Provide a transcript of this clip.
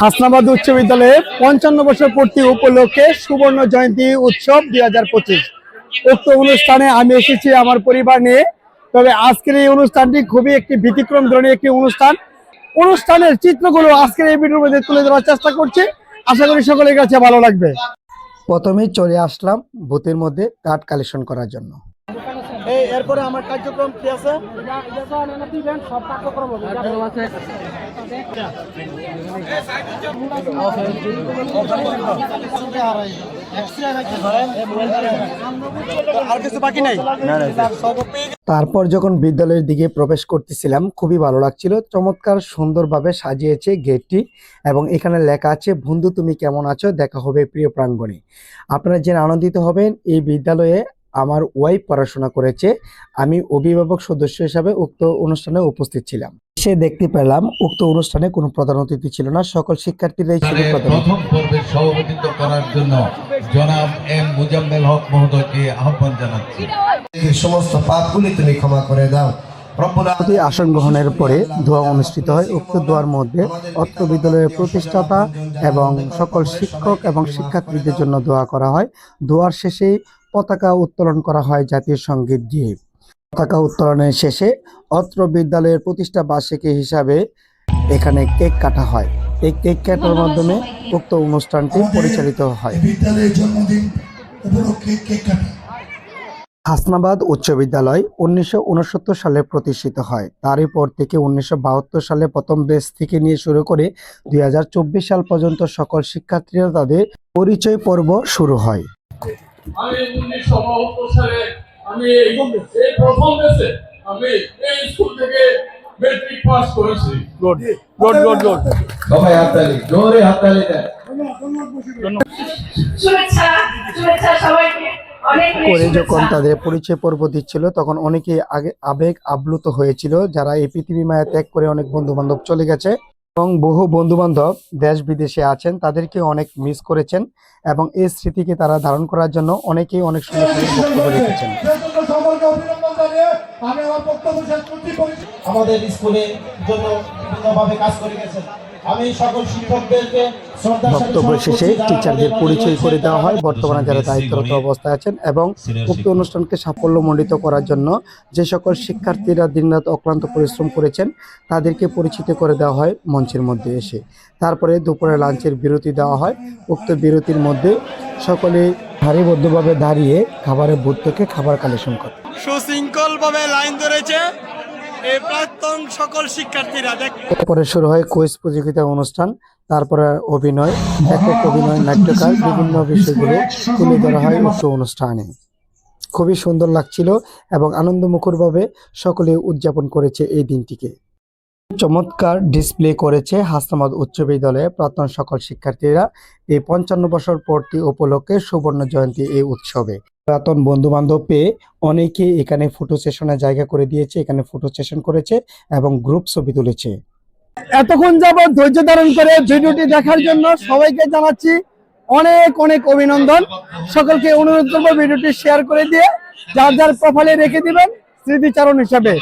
হাসনাবাদ উচ্চ বিদ্যালয়ে পঞ্চান্ন বছর পূর্তি উপলক্ষে সুবর্ণ জয়ন্তী উৎসব দুই হাজার পঁচিশ। উক্ত অনুষ্ঠানে আমি এসেছি আমার পরিবার নিয়ে। তবে আজকের এই অনুষ্ঠানটি খুবই একটি ব্যতিক্রম ধরনের একটি অনুষ্ঠান। অনুষ্ঠানের চিত্রগুলো আজকের এই ভিডিওর মধ্যে তুলে ধরার চেষ্টা করছি। আশা করি সকলের কাছে ভালো লাগবে। প্রথমেই চলে আসলাম ভূতের মধ্যে কার্ড কালেকশন করার জন্য। এই এরপরে আমার কার্যক্রম কি আছে? আর কিছু তারপর যখন বিদ্যালয়ের দিকে প্রবেশ করতেছিলাম খুবই ভালো লাগছিল। চমৎকার সুন্দরভাবে সাজিয়েছে গেটটি এবং এখানে লেখা আছে বন্ধু তুমি কেমন আছো? দেখা হবে প্রিয় প্রাঙ্গণে। আপনারা যেন আনন্দিত হবেন এই বিদ্যালয়ে আমার ওয়াইফ পড়াশোনা করেছে আমি অভিভাবক সদস্য হিসাবে উক্ত অনুষ্ঠানে উপস্থিত ছিলাম। সে দেখতে পেলাম উক্ত অনুষ্ঠানে কোনো প্রধান অতিথি ছিল না সকল শিক্ষার্থীরাই ছিল। প্রথম পর্বে সভাপতিত্ব করার জন্য জনাব এম মুজাম্মেল হক মহোদয়কে আহ্বান জানাচ্ছি। এই সমস্ত পাপগুলি তুমি ক্ষমা করে দাও। প্রতি আসন গ্রহণের পরে দোয়া অনুষ্ঠিত হয়। উক্ত দোয়ার মধ্যে অত্র বিদ্যালয়ের প্রতিষ্ঠাতা এবং সকল শিক্ষক এবং শিক্ষার্থীদের জন্য দোয়া করা হয়। দোয়ার শেষে পতাকা উত্তোলন করা হয় জাতীয় সংগীত দিয়ে। পতাকা উত্তোলনের শেষে অত্র বিদ্যালয়ের প্রতিষ্ঠা বার্ষিকী হিসাবে এখানে কেক কাটা হয়। এই কেক কাটার মাধ্যমে উক্ত অনুষ্ঠানটি পরিচালিত হয়। হাসনাবাদ উচ্চ বিদ্যালয় উনিশশো উনসত্তর সালে প্রতিষ্ঠিত হয়। তারই পর থেকে উনিশশো বাহাত্তর সালে প্রথম বেস থেকে নিয়ে শুরু করে দুই হাজার চব্বিশ সাল পর্যন্ত সকল শিক্ষার্থীরা তাদের পরিচয় পর্ব শুরু হয়। আমি উনিশশো বাহাত্তর সালে আমি এই এই প্রথম দেশে আমি এই স্কুল থেকে মেট্রিক পাস করেছি। গুড গুড গুড গুড সবাই হাততালি জোরে হাততালি দেন। শুভেচ্ছা শুভেচ্ছা সবাইকে। অনেক অনেক করে যখন তাদের পরিচয় পর্ব দিচ্ছিল তখন অনেকে আগে আবেগ আপ্লুত হয়েছিল। যারা এই পৃথিবী মায়া ত্যাগ করে অনেক বন্ধু বান্ধব চলে গেছে এবং বহু বন্ধুবান্ধব দেশ বিদেশে আছেন, তাদেরকে অনেক মিস করেছেন এবং এই স্মৃতিকে তারা ধারণ করার জন্য অনেকেই অনেক সময় বক্তব্য রেখেছেন। আমি আমার বক্তব্য শেষ করতে আমাদের স্কুলের জন্য বিভিন্নভাবে কাজ করে গেছেন। আমি সকল শিক্ষকদেরকে বক্তব্য শেষে টিচারদের পরিচয় করে দেওয়া হয়। বর্তমানে যারা দায়িত্বরত অবস্থায় আছেন এবং উক্ত অনুষ্ঠানকে সাফল্যমণ্ডিত করার জন্য যে সকল শিক্ষার্থীরা দিনরাত অক্লান্ত পরিশ্রম করেছেন তাদেরকে পরিচিত করে দেওয়া হয় মঞ্চের মধ্যে এসে। তারপরে দুপুরে লাঞ্চের বিরতি দেওয়া হয়। উক্ত বিরতির মধ্যে সকলে সারিবদ্ধভাবে দাঁড়িয়ে খাবারের বুথ থেকে খাবার কালেকশন করে। সুশৃঙ্খল ভাবে লাইন ধরেছে। এই প্রাক্তন সকল শিক্ষার্থীরা দেখ। শুরু হয় কুইজ প্রতিযোগিতা অনুষ্ঠান তারপরে অভিনয় একক অভিনয় নাট্যকার বিভিন্ন বিষয়গুলো তুলে ধরা হয় উক্ত অনুষ্ঠানে। খুবই সুন্দর লাগছিল এবং আনন্দমুখরভাবে সকলে উদযাপন করেছে এই দিনটিকে। চমৎকার ডিসপ্লে করেছে হাসনাবাদ উচ্চ বিদ্যালয়ে প্রাক্তন সকল শিক্ষার্থীরা। এই পঞ্চান্ন বছর পরটি উপলক্ষে সুবর্ণ জয়ন্তী এই উৎসবে। পুরাতন বন্ধু বান্ধব পেয়ে অনেকে এখানে ফটো সেশনের জায়গা করে দিয়েছে, এখানে ফটো সেশন করেছে এবং গ্রুপ ছবি তুলেছে। এতক্ষণ যাবৎ ধৈর্য ধারণ করে ভিডিওটি দেখার জন্য সবাইকে জানাচ্ছি অনেক অনেক অভিনন্দন। সকলকে অনুরোধ করব ভিডিওটি শেয়ার করে দিয়ে যার যার প্রোফাইলে রেখে দিবেন, স্মৃতিচারণ হিসাবে।